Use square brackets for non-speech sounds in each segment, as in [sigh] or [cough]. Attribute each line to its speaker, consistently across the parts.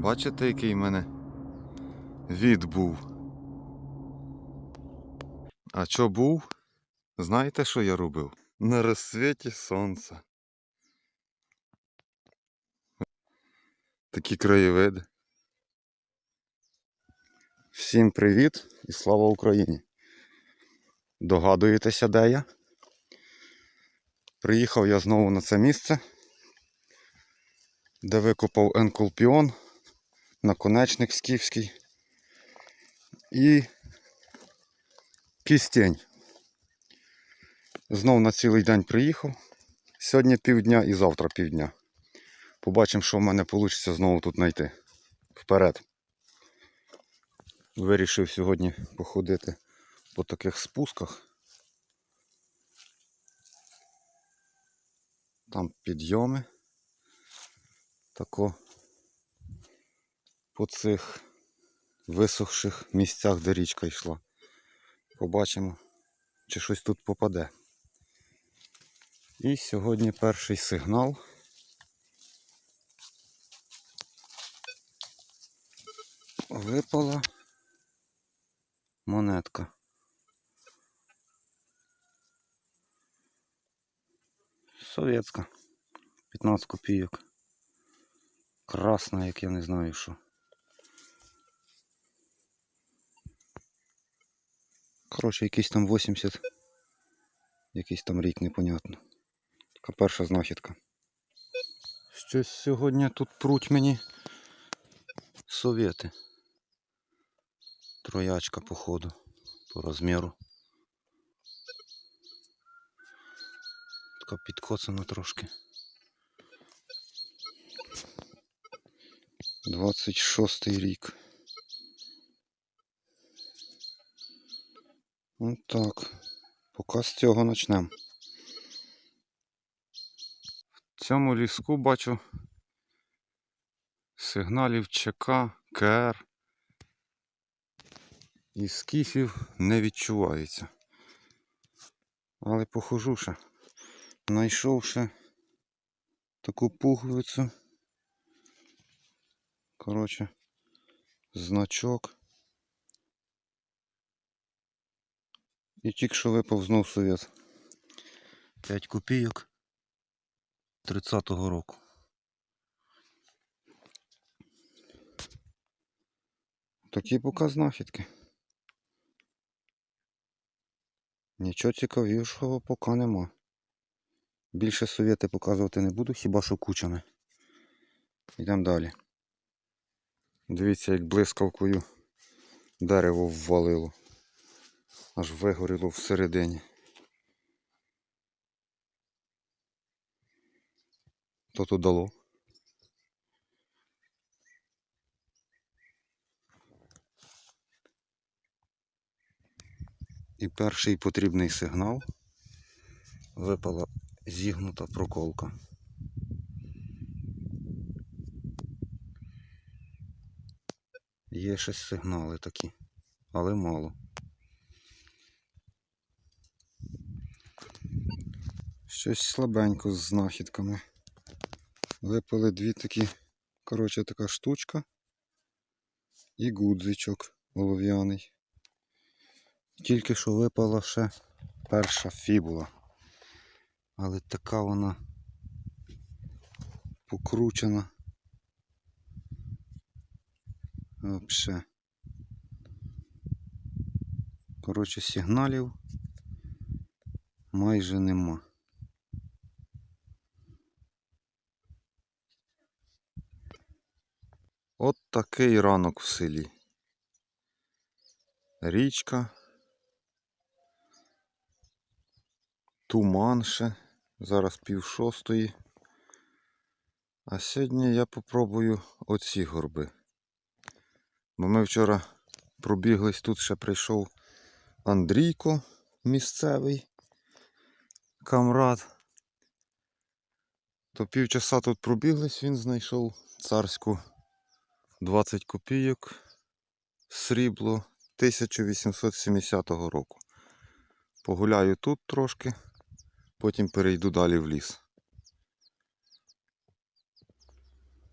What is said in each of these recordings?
Speaker 1: Бачите, який в мене від був? А що був? Знаєте, що я робив? На розсвіті сонця. Такі краєвиди. Всім привіт і слава Україні! Догадуєтеся, де я? Приїхав я знову на це місце, де викопав енколпіон, наконечник скіфський і кістень. Знов на цілий день приїхав. Сьогодні півдня і завтра півдня. Побачимо, що в мене вийде знову тут знайти. Вперед. Вирішив сьогодні походити по таких спусках. Там підйоми. Тако по цих висохших місцях, де річка йшла. Побачимо, чи щось тут попаде. І сьогодні перший сигнал. Випала монетка. Совєтська. 15 копійок. Красна, як я не знаю що. Коротше, якийсь там 80. Якийсь там рік непонятно. Така перша знахідка. Щось сьогодні тут пруть мені совєти. Троячка походу по розміру. Така підкоцана трошки. 26 рік. Ось так. Поки з цього почнемо. В цьому ліску бачу сигналів ЧК, КР. І скіфів не відчувається. Але похожу ще. Знайшов ще таку пуговицю. Коротше, значок. І тільки що випав знов совет. 5 копійок 30-го року. Такі поки знахідки. Нічого цікавішого поки нема. Більше совєти показувати не буду, хіба що кучами. Йдемо далі. Дивіться, як блискавкою дерево ввалило. Аж вигоріло всередині. То тут дало. І перший потрібний сигнал випала зігнута проколка. Є ще сигнали такі, але мало. Щось слабенько з знахідками. Випали дві такі, коротше, така штучка і гудзичок олов'яний. Тільки що випала ще перша фібула. Але така вона покручена. Вообще. Коротше, сигналів майже нема. От такий ранок в селі. Річка. Туман ще. Зараз пів шостої. А сьогодні я попробую оці горби. Бо ми вчора пробіглись, тут ще прийшов Андрійко місцевий камрад. То півчаса тут пробіглись, він знайшов царську 20 копійок срібло 1870 року. Погуляю тут трошки, потім перейду далі в ліс.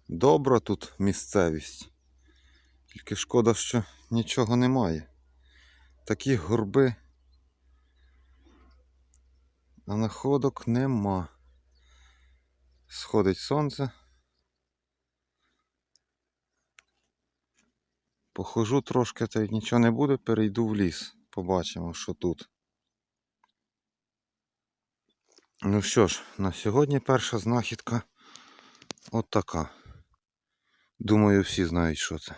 Speaker 1: Добра тут місцевість. Тільки шкода, що нічого немає. Такі горби. А находок нема. Сходить сонце. Похожу трошки, та й нічого не буде, перейду в ліс. Побачимо, що тут. Ну що ж, на сьогодні перша знахідка от така. Думаю, всі знають, що це.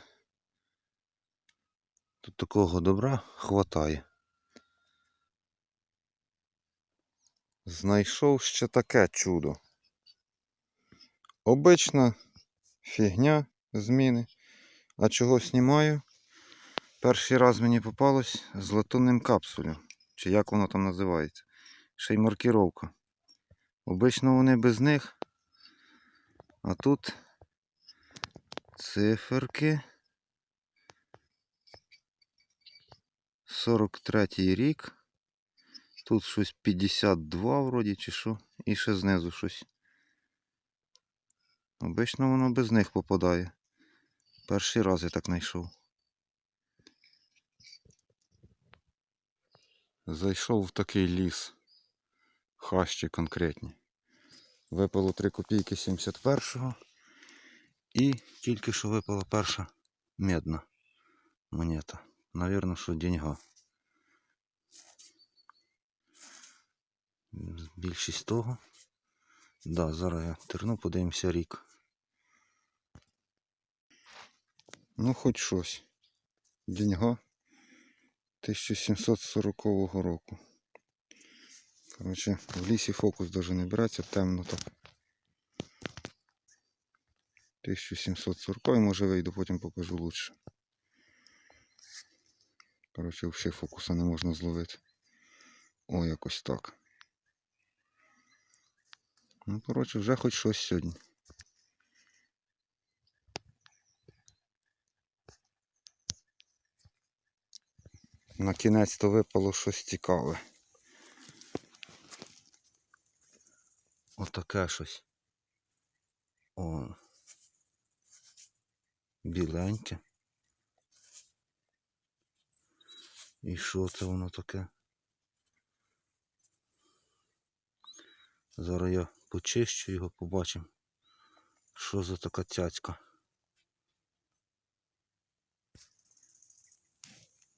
Speaker 1: Тут такого добра хватає. Знайшов ще таке чудо. Обична фігня зміни. А чого знімаю? Перший раз мені попалось з латунним капсулем. Чи як воно там називається. Ще й маркіровка. Обично вони без них. А тут циферки. 43-й рік. Тут щось 52 вроді чи що. І ще знизу щось. Обично воно без них попадає. Перший раз я так знайшов. Зайшов в такий ліс. Хащі конкретні. Випало 3 копійки 71-го. І тільки що випала перша медна монета. Навірно, що деньга. Більшість того. Да, зараз я терну, подивимося рік. Ну, хоч щось. Деньга 1740 року. Коротше, в лісі фокус даже не береться, темно так. 1740 може вийду, потім покажу лучше. Коротше, взагалі фокуса не можна зловити. О, якось так. Ну, коротше, вже хоч щось сьогодні. На кінець то випало щось цікаве. Отаке щось. О. Біленьке. І що це воно таке? Зараз я почищу його, побачимо, що за така цяцька.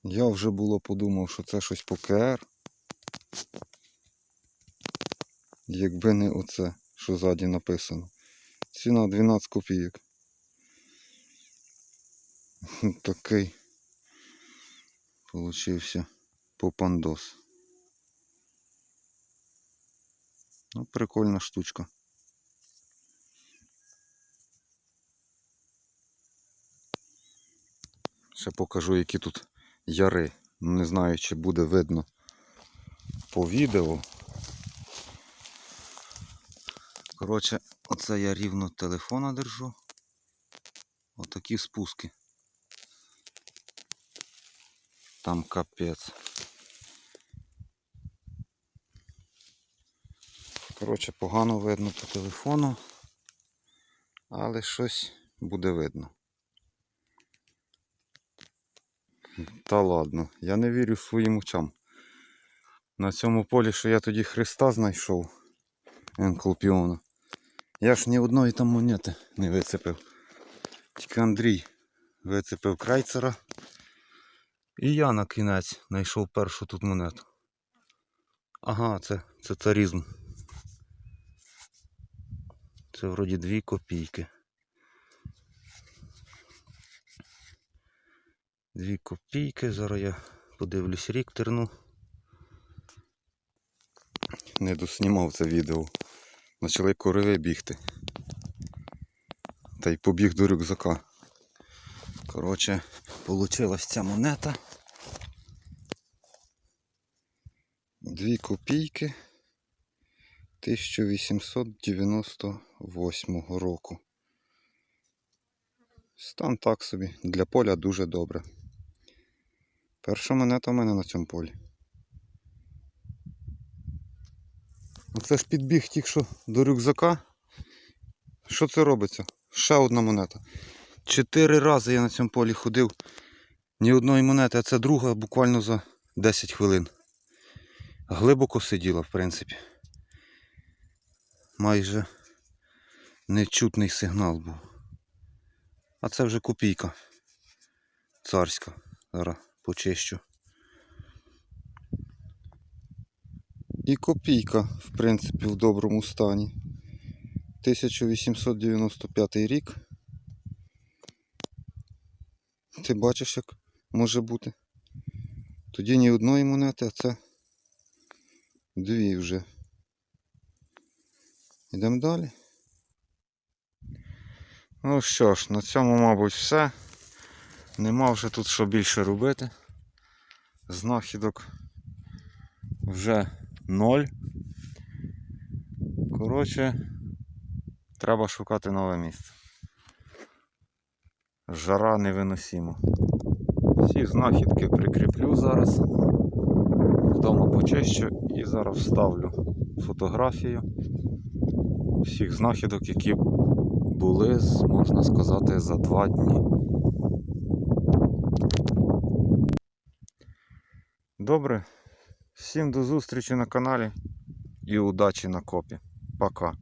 Speaker 1: Я вже було подумав, що це щось по КР. Якби не оце, що ззаді написано. Ціна 12 копійок. [laughs] Такий получився попандос. Ну, прикольна штучка. Ще покажу, які тут яри. Ну, Не знаю, чи буде видно по відео. Коротше, оце я рівно телефона держу. Отакі спуски. Там капець. Коротше, погано видно по телефону, але щось буде видно. Та ладно, я не вірю своїм очам. На цьому полі, що я тоді Христа знайшов, Енколпіона, я ж ні одної там монети не вицепив. Тільки Андрій вицепив крайцера. І я на кінець знайшов першу тут монету. Ага, це, це царізм. Це вроді дві копійки. Дві копійки. Зараз я подивлюсь рік терну. Не доснімав це відео. Почали корови бігти. Та й побіг до рюкзака. Коротше, получилась ця монета. Дві копійки 1898 року. Стан так собі. Для поля дуже добре. Перша монета в мене на цьому полі. Оце ж підбіг тільки що до рюкзака. Що це робиться? Ще одна монета. Чотири рази я на цьому полі ходив. Ні одної монети, а це друга буквально за 10 хвилин. Глибоко сиділа, в принципі. Майже нечутний сигнал був. А це вже копійка. Царська. Зараз почищу. І копійка, в принципі, в доброму стані. 1895 рік. Ти бачиш, як може бути. Тоді ні одної монети, а це дві вже. Йдемо далі. Ну що ж, на цьому, мабуть, все. Нема вже тут що більше робити. Знахідок вже ноль. Коротше, треба шукати нове місце. Жара невиносима. Всі знахідки прикріплю зараз. Вдома почищу і зараз вставлю фотографію всіх знахідок, які були, можна сказати, за два дні. Добре. Всім до зустрічі на каналі і удачі на копі. Пока.